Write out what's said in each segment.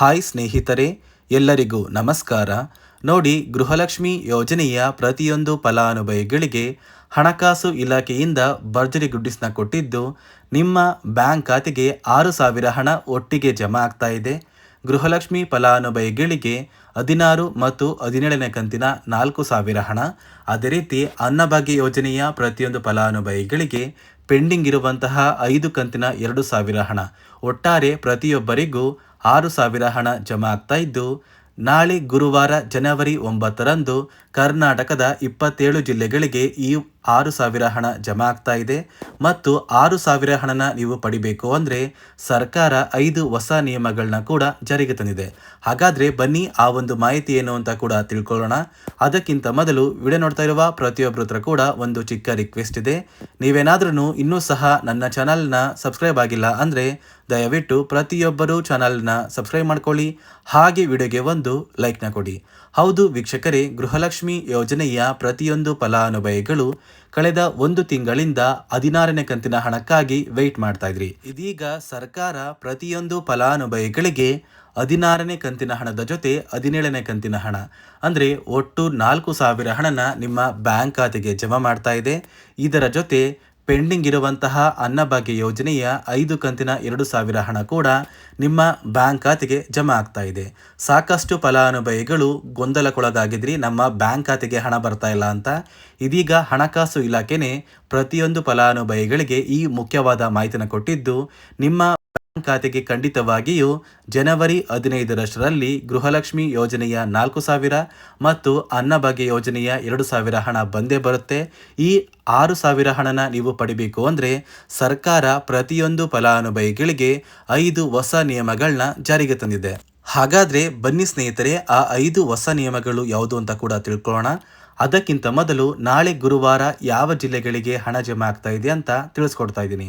Hi ಸ್ನೇಹಿತರೆ, ಎಲ್ಲರಿಗೂ ನಮಸ್ಕಾರ. ನೋಡಿ, ಗೃಹಲಕ್ಷ್ಮಿ ಯೋಜನೆಯ ಪ್ರತಿಯೊಂದು ಫಲಾನುಭವಿಗಳಿಗೆ ಹಣಕಾಸು ಇಲಾಖೆಯಿಂದ ಭರ್ಜರಿ ಗುಡ್ಡಿಸ್ನ ಕೊಟ್ಟಿದ್ದು, ನಿಮ್ಮ ಬ್ಯಾಂಕ್ ಖಾತೆಗೆ ಆರು ಸಾವಿರ ಹಣ ಒಟ್ಟಿಗೆ ಜಮಾ ಆಗ್ತಾ ಇದೆ. ಗೃಹಲಕ್ಷ್ಮಿ ಫಲಾನುಭವಿಗಳಿಗೆ ಹದಿನಾರು ಮತ್ತು ಹದಿನೇಳನೇ ಕಂತಿನ ನಾಲ್ಕು ಸಾವಿರ ಹಣ. ಅದೇ ರೀತಿ, ಅನ್ನಭಾಗ್ಯ ಯೋಜನೆಯ ಪ್ರತಿಯೊಂದು ಫಲಾನುಭವಿಗಳಿಗೆ ಪೆಂಡಿಂಗ್ ಇರುವಂತಹ ಐದು ಕಂತಿನ ಎರಡು ಸಾವಿರ ಹಣ. ಒಟ್ಟಾರೆ ಪ್ರತಿಯೊಬ್ಬರಿಗೂ ಆರು ಸಾವಿರ ಹಣ ಜಮಾ ಆಗ್ತಾ ಇದ್ದು ನಾಳೆ ಗುರುವಾರ ಜನವರಿ ಒಂಬತ್ತರಂದು ಕರ್ನಾಟಕದ ಇಪ್ಪತ್ತೇಳು ಜಿಲ್ಲೆಗಳಿಗೆ ಈ ಆರು ಸಾವಿರ ಹಣ ಜಮಾ ಆಗ್ತಾ ಇದೆ. ಮತ್ತು ಆರು ಸಾವಿರ ಹಣನ ನೀವು ಪಡಿಬೇಕು ಅಂದರೆ ಸರ್ಕಾರ ಐದು ಹೊಸ ನಿಯಮಗಳನ್ನ ಕೂಡ ಜಾರಿಗೆ ತಂದಿದೆ. ಹಾಗಾದರೆ ಬನ್ನಿ ಆ ಒಂದು ಮಾಹಿತಿ ಏನು ಅಂತ ಕೂಡ ತಿಳ್ಕೊಳ್ಳೋಣ. ಅದಕ್ಕಿಂತ ಮೊದಲು ವಿಡಿಯೋ ನೋಡ್ತಾ ಇರುವ ಪ್ರತಿಯೊಬ್ಬರ ಹತ್ರ ಕೂಡ ಒಂದು ಚಿಕ್ಕ ರಿಕ್ವೆಸ್ಟ್ ಇದೆ. ನೀವೇನಾದ್ರೂ ಇನ್ನೂ ಸಹ ನನ್ನ ಚಾನಲ್ನ ಸಬ್ಸ್ಕ್ರೈಬ್ ಆಗಿಲ್ಲ ಅಂದರೆ ದಯವಿಟ್ಟು ಪ್ರತಿಯೊಬ್ಬರೂ ಚಾನಲ್ನ ಸಬ್ಸ್ಕ್ರೈಬ್ ಮಾಡ್ಕೊಳ್ಳಿ. ಹಾಗೆ ವಿಡಿಯೋಗೆ ಒಂದು ಲೈಕ್ನ ಕೊಡಿ. ಹೌದು ವೀಕ್ಷಕರೇ, ಗೃಹಲಕ್ಷ್ಮಿ ಯೋಜನೆಯ ಪ್ರತಿಯೊಂದು ಫಲಾನುಭವಿಗಳು ಕಳೆದ ಒಂದು ತಿಂಗಳಿಂದ ಹದಿನಾರನೇ ಕಂತಿನ ಹಣಕ್ಕಾಗಿ ವೆಯ್ಟ್ ಮಾಡ್ತಾ ಇದ್ರಿ. ಇದೀಗ ಸರ್ಕಾರ ಪ್ರತಿಯೊಂದು ಫಲಾನುಭವಿಗಳಿಗೆ ಹದಿನಾರನೇ ಕಂತಿನ ಹಣದ ಜೊತೆ ಹದಿನೇಳನೇ ಕಂತಿನ ಹಣ, ಅಂದರೆ ಒಟ್ಟು ನಾಲ್ಕು ಸಾವಿರ ಹಣನ ನಿಮ್ಮ ಬ್ಯಾಂಕ್ ಖಾತೆಗೆ ಜಮಾ ಮಾಡ್ತಾ ಇದೆ. ಇದರ ಜೊತೆ ಪೆಂಡಿಂಗ್ ಇರುವಂತಹ ಅನ್ನಭಾಗ್ಯ ಯೋಜನೆಯ ಐದು ಕಂತಿನ ಎರಡು ಸಾವಿರ ಹಣ ಕೂಡ ನಿಮ್ಮ ಬ್ಯಾಂಕ್ ಖಾತೆಗೆ ಜಮಾ ಆಗ್ತಾ ಇದೆ. ಸಾಕಷ್ಟು ಫಲಾನುಭವಿಗಳು ಗೊಂದಲಕ್ಕೊಳಗಾಗಿದ್ರಿ, ನಮ್ಮ ಬ್ಯಾಂಕ್ ಖಾತೆಗೆ ಹಣ ಬರ್ತಾ ಇಲ್ಲ ಅಂತ. ಇದೀಗ ಹಣಕಾಸು ಇಲಾಖೆನೇ ಪ್ರತಿಯೊಂದು ಫಲಾನುಭವಿಗಳಿಗೆ ಈ ಮುಖ್ಯವಾದ ಮಾಹಿತಿನ ಕೊಟ್ಟಿದ್ದು, ನಿಮ್ಮ ಖಾತೆಗೆ ಖಂಡಿತವಾಗಿಯೂ ಜನವರಿ ಹದಿನೈದರಷ್ಟರಲ್ಲಿ ಗೃಹಲಕ್ಷ್ಮಿ ಯೋಜನೆಯ ನಾಲ್ಕು ಸಾವಿರ ಮತ್ತು ಅನ್ನಭಾಗ್ಯ ಯೋಜನೆಯ ಎರಡು ಸಾವಿರ ಹಣ ಬಂದೇ ಬರುತ್ತೆ. ಈ ಆರು ಸಾವಿರ ಹಣನ ನೀವು ಪಡಿಬೇಕು ಅಂದರೆ ಸರ್ಕಾರ ಪ್ರತಿಯೊಂದು ಫಲಾನುಭವಿಗಳಿಗೆ ಐದು ಹೊಸ ನಿಯಮಗಳನ್ನ ಜಾರಿಗೆ ತಂದಿದೆ. ಹಾಗಾದರೆ ಬನ್ನಿ ಸ್ನೇಹಿತರೆ, ಆ ಐದು ಹೊಸ ನಿಯಮಗಳು ಯಾವುದು ಅಂತ ಕೂಡ ತಿಳ್ಕೊಳ್ಳೋಣ. ಅದಕ್ಕಿಂತ ಮೊದಲು ನಾಳೆ ಗುರುವಾರ ಯಾವ ಜಿಲ್ಲೆಗಳಿಗೆ ಹಣ ಜಮಾ ಆಗ್ತಾ ಇದೆ ಅಂತ ತಿಳಿಸ್ಕೊಡ್ತಾ ಇದ್ದೀನಿ.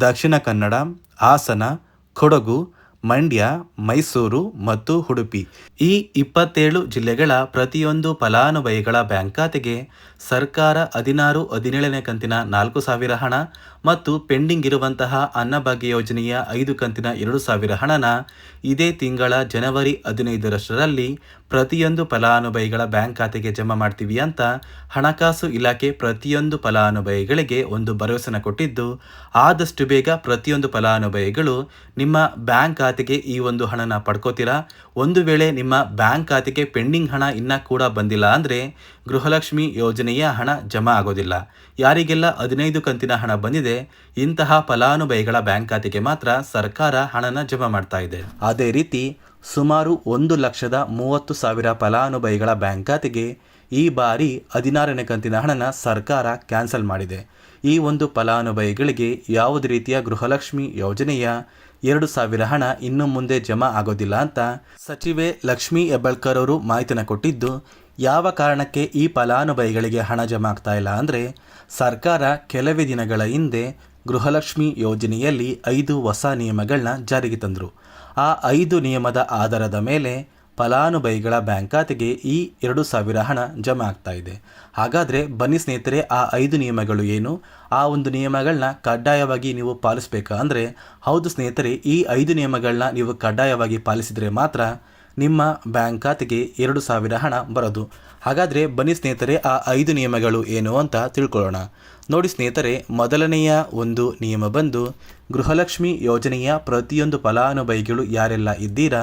ದಕ್ಷಿಣ ಕನ್ನಡ ಹಾಸನ ಕೊಡಗು ಮಂಡ್ಯ, ಮೈಸೂರು ಮತ್ತು ಉಡುಪಿ. ಈ ಇಪ್ಪತ್ತೇಳು ಜಿಲ್ಲೆಗಳ ಪ್ರತಿಯೊಂದು ಫಲಾನುಭವಿಗಳ ಬ್ಯಾಂಕ್ ಖಾತೆಗೆ ಸರ್ಕಾರ ಹದಿನಾರು, ಹದಿನೇಳನೇ ಕಂತಿನ ನಾಲ್ಕು ಸಾವಿರ ಹಣ ಮತ್ತು ಪೆಂಡಿಂಗ್ ಇರುವಂತಹ ಅನ್ನಭಾಗ್ಯ ಯೋಜನೆಯ ಐದು ಕಂತಿನ ಎರಡು ಸಾವಿರ ಹಣನ ಇದೇ ತಿಂಗಳ ಜನವರಿ ಹದಿನೈದರಷ್ಟರಲ್ಲಿ ಪ್ರತಿಯೊಂದು ಫಲಾನುಭವಿಗಳ ಬ್ಯಾಂಕ್ ಖಾತೆಗೆ ಜಮಾ ಮಾಡ್ತೀವಿ ಅಂತ ಹಣಕಾಸು ಇಲಾಖೆ ಪ್ರತಿಯೊಂದು ಫಲಾನುಭವಿಗಳಿಗೆ ಒಂದು ಭರವಸೆನ ಕೊಟ್ಟಿದ್ದು, ಆದಷ್ಟು ಬೇಗ ಪ್ರತಿಯೊಂದು ಫಲಾನುಭವಿಗಳು ನಿಮ್ಮ ಬ್ಯಾಂಕ್ ಖಾತೆಗೆ ಈ ಒಂದು ಹಣನ ಪಡ್ಕೋತೀರಾ? ಒಂದು ವೇಳೆ ನಿಮ್ಮ ಬ್ಯಾಂಕ್ ಖಾತೆಗೆ ಪೆಂಡಿಂಗ್ ಹಣ ಇನ್ನ ಕೂಡ ಬಂದಿಲ್ಲ ಅಂದರೆ ಗೃಹಲಕ್ಷ್ಮಿ ಯೋಜನೆಯ ಹಣ ಜಮಾ ಆಗೋದಿಲ್ಲ. ಯಾರಿಗೆಲ್ಲ ಹದಿನೈದು ಕಂತಿನ ಹಣ ಬಂದಿದೆ, ಇಂತಹ ಫಲಾನುಭವಿಗಳ ಬ್ಯಾಂಕ್ ಖಾತೆಗೆ ಮಾತ್ರ ಸರ್ಕಾರ ಹಣನ ಜಮಾ ಮಾಡ್ತಾ ಇದೆ. ಅದೇ ರೀತಿ ಸುಮಾರು ಒಂದು ಲಕ್ಷದ ಮೂವತ್ತು ಸಾವಿರ ಫಲಾನುಭವಿಗಳ ಬ್ಯಾಂಕ್ ಖಾತೆಗೆ ಈ ಬಾರಿ ಹದಿನಾರನೇ ಕಂತಿನ ಹಣನ ಸರ್ಕಾರ ಕ್ಯಾನ್ಸಲ್ ಮಾಡಿದೆ. ಈ ಒಂದು ಫಲಾನುಭವಿಗಳಿಗೆ ಯಾವುದೇ ರೀತಿಯ ಗೃಹಲಕ್ಷ್ಮಿ ಯೋಜನೆಯ ಎರಡು ಸಾವಿರ ಹಣ ಇನ್ನು ಮುಂದೆ ಜಮಾ ಆಗೋದಿಲ್ಲ ಅಂತ ಸಚಿವೆ ಲಕ್ಷ್ಮೀ ಹೆಬ್ಬಾಳ್ಕರ್ ಅವರು ಮಾಹಿತಿನ ಕೊಟ್ಟಿದ್ದು, ಯಾವ ಕಾರಣಕ್ಕೆ ಈ ಫಲಾನುಭವಿಗಳಿಗೆ ಹಣ ಜಮಾ ಆಗ್ತಾ ಇಲ್ಲ ಅಂದರೆ ಸರ್ಕಾರ ಕೆಲವೇ ದಿನಗಳ ಹಿಂದೆ ಗೃಹಲಕ್ಷ್ಮಿ ಯೋಜನೆಯಲ್ಲಿ ಐದು ಹೊಸ ನಿಯಮಗಳನ್ನ ಜಾರಿಗೆ ತಂದರು. ಆ ಐದು ನಿಯಮದ ಆಧಾರದ ಮೇಲೆ ಫಲಾನುಭವಿಗಳ ಬ್ಯಾಂಕ್ ಖಾತೆಗೆ ಈ ಎರಡು ಸಾವಿರ ಹಣ ಜಮಾ ಆಗ್ತಾ ಇದೆ. ಹಾಗಾದರೆ ಬನ್ನಿ ಸ್ನೇಹಿತರೆ, ಆ ಐದು ನಿಯಮಗಳು ಏನು? ಆ ಒಂದು ನಿಯಮಗಳನ್ನ ಕಡ್ಡಾಯವಾಗಿ ನೀವು ಪಾಲಿಸಬೇಕಾ? ಅಂದರೆ, ಹೌದು ಸ್ನೇಹಿತರೆ, ಈ ಐದು ನಿಯಮಗಳನ್ನ ನೀವು ಕಡ್ಡಾಯವಾಗಿ ಪಾಲಿಸಿದರೆ ಮಾತ್ರ ನಿಮ್ಮ ಬ್ಯಾಂಕ್ ಖಾತೆಗೆ ಎರಡು ಸಾವಿರ ಹಣ ಬರೋದು. ಹಾಗಾದರೆ ಬನ್ನಿ ಸ್ನೇಹಿತರೆ, ಆ ಐದು ನಿಯಮಗಳು ಏನು ಅಂತ ತಿಳ್ಕೊಳ್ಳೋಣ. ನೋಡಿ ಸ್ನೇಹಿತರೆ, ಮೊದಲನೆಯ ಒಂದು ನಿಯಮ ಬಂದು, ಗೃಹಲಕ್ಷ್ಮಿ ಯೋಜನೆಯ ಪ್ರತಿಯೊಂದು ಫಲಾನುಭವಿಗಳು ಯಾರೆಲ್ಲ ಇದ್ದೀರಾ?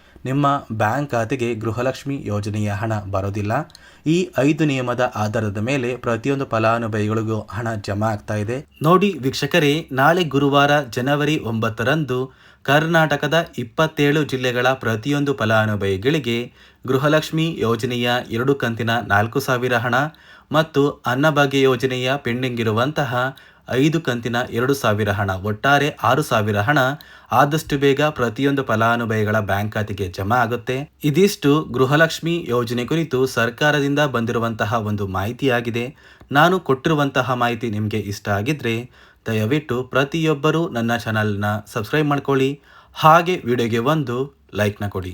ನಿಮ್ಮ ಬ್ಯಾಂಕ್ ಖಾತೆಗೆ ಗೃಹಲಕ್ಷ್ಮಿ ಯೋಜನೆಯ ಹಣ ಬರೋದಿಲ್ಲ. ಈ ಐದು ನಿಯಮದ ಆಧಾರದ ಮೇಲೆ ಪ್ರತಿಯೊಂದು ಫಲಾನುಭವಿಗಳಿಗೂ ಹಣ ಜಮಾ ಆಗ್ತಾ ಇದೆ. ನೋಡಿ ವೀಕ್ಷಕರೇ, ನಾಳೆ ಗುರುವಾರ ಜನವರಿ ಒಂಬತ್ತರಂದು ಕರ್ನಾಟಕದ ಇಪ್ಪತ್ತೇಳು ಜಿಲ್ಲೆಗಳ ಪ್ರತಿಯೊಂದು ಫಲಾನುಭವಿಗಳಿಗೆ ಗೃಹಲಕ್ಷ್ಮಿ ಯೋಜನೆಯ ಎರಡು ಕಂತಿನ ನಾಲ್ಕು ಸಾವಿರ ಹಣ ಮತ್ತು ಅನ್ನಭಾಗ್ಯ ಯೋಜನೆಯ ಪೆಂಡಿಂಗ್ ಇರುವಂತಹ ಐದು ಕಂತಿನ ಎರಡು ಸಾವಿರ ಹಣ, ಒಟ್ಟಾರೆ ಆರು ಸಾವಿರ ಹಣ. ಆದಷ್ಟು ಬೇಗ ಪ್ರತಿಯೊಂದು ಫಲಾನುಭವಿಗಳ ಬ್ಯಾಂಕ್ ಖಾತೆಗೆ ಜಮಾ ಆಗುತ್ತೆ. ಇದಿಷ್ಟು ಗೃಹಲಕ್ಷ್ಮಿ ಯೋಜನೆ ಕುರಿತು ಸರ್ಕಾರದಿಂದ ಬಂದಿರುವಂತಹ ಒಂದು ಮಾಹಿತಿಯಾಗಿದೆ. ನಾನು ಕೊಟ್ಟಿರುವಂತಹ ಮಾಹಿತಿ ನಿಮಗೆ ಇಷ್ಟ ಆಗಿದ್ರೆ ದಯವಿಟ್ಟು ಪ್ರತಿಯೊಬ್ಬರೂ ನನ್ನ ಚಾನಲ್ನ ಸಬ್ಸ್ಕ್ರೈಬ್ ಮಾಡ್ಕೊಳ್ಳಿ. ಹಾಗೆ ವಿಡಿಯೋಗೆ ಒಂದು ಲೈಕ್ನ ಕೊಡಿ.